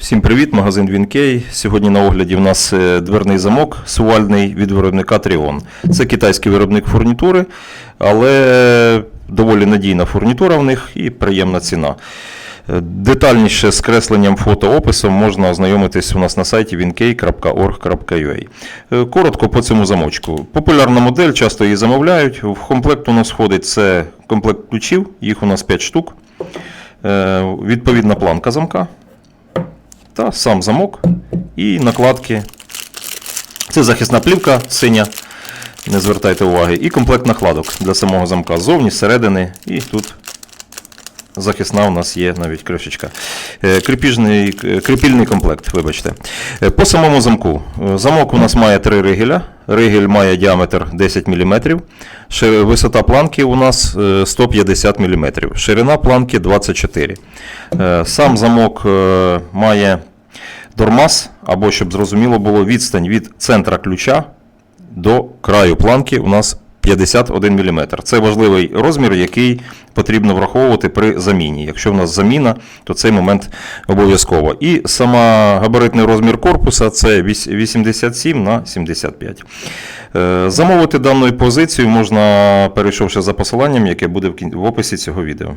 Всім привіт, магазин Вінкей. Сьогодні на огляді в нас е, дверний замок сувальний від виробника Тріон. Це китайський виробник фурнітури, але доволі надійна фурнітура в них і приємна ціна. Е, Детальніше з кресленням фотоописом можна ознайомитись у нас на сайті winkey.org.ua. Е, Коротко по цьому замочку. Популярна модель, часто її замовляють. В комплект у нас входить це комплект ключів, їх у нас 5 штук. Е, Відповідна планка замка та сам замок і накладки. Це захисна плівка синя, не звертайте уваги, і комплект накладок для самого замка ззовні, зсередини, і тут захисна у нас є навіть кришечка. Е, Кріпіжний, е, кріпільний комплект, вибачте. Е, По самому замку. Замок у нас має три ригеля. Ригель має діаметр 10 мм. Висота планки у нас е, 150 мм. Ширина планки 24 Е, Сам замок має дормаз, або, щоб зрозуміло було, відстань від центра ключа до краю планки у нас 51 мм. Це важливий розмір, який потрібно враховувати при заміні. Якщо в нас заміна, то цей момент обов'язково. І сама габаритний розмір корпуса це 87 на 75. Е, Замовити дану позицію можна, перейшовши за посиланням, яке буде в описі цього відео.